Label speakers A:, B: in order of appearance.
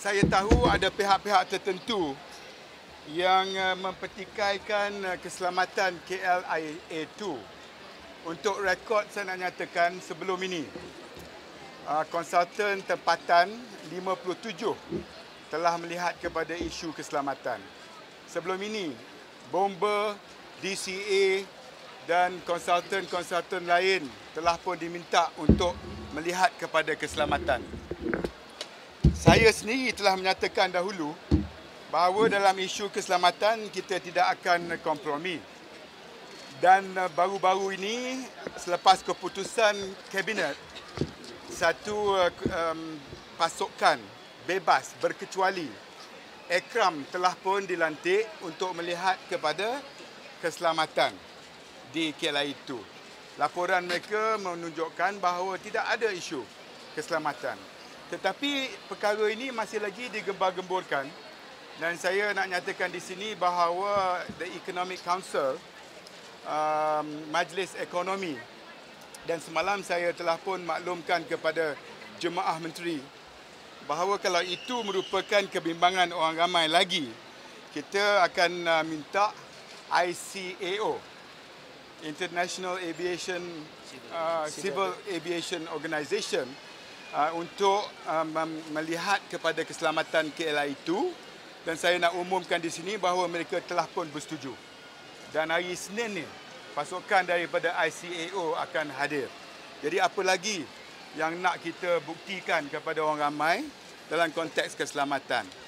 A: saya tahu ada pihak-pihak tertentu yang uh, mempertikaikan uh, keselamatan KLIA 2. Untuk rekod saya nak nyatakan sebelum ini, uh, konsultan tempatan 57 telah melihat kepada isu keselamatan. Sebelum ini, bomba, DCA dan konsultan-konsultan lain telah pun diminta untuk melihat kepada keselamatan. Saya sendiri telah menyatakan dahulu bahawa dalam isu keselamatan kita tidak akan kompromi. Dan uh, baru-baru ini selepas keputusan kabinet satu uh, um, pasukan bebas berkecuali Ekram telah pun dilantik untuk melihat kepada keselamatan di KLI itu. Laporan mereka menunjukkan bahawa tidak ada isu keselamatan. Tetapi perkara ini masih lagi digembar-gemburkan dan saya nak nyatakan di sini bahawa the Economic Council um, Majlis Ekonomi dan semalam saya telah pun maklumkan kepada jemaah menteri bahawa kalau itu merupakan kebimbangan orang ramai lagi kita akan uh, minta ICAO International Aviation uh, Civil Aviation Organization uh, untuk um, melihat kepada keselamatan KLI itu dan saya nak umumkan di sini bahawa mereka telah pun bersetuju. Dan hari Senin ni pasukan daripada ICAO akan hadir. Jadi apa lagi yang nak kita buktikan kepada orang ramai dalam konteks keselamatan?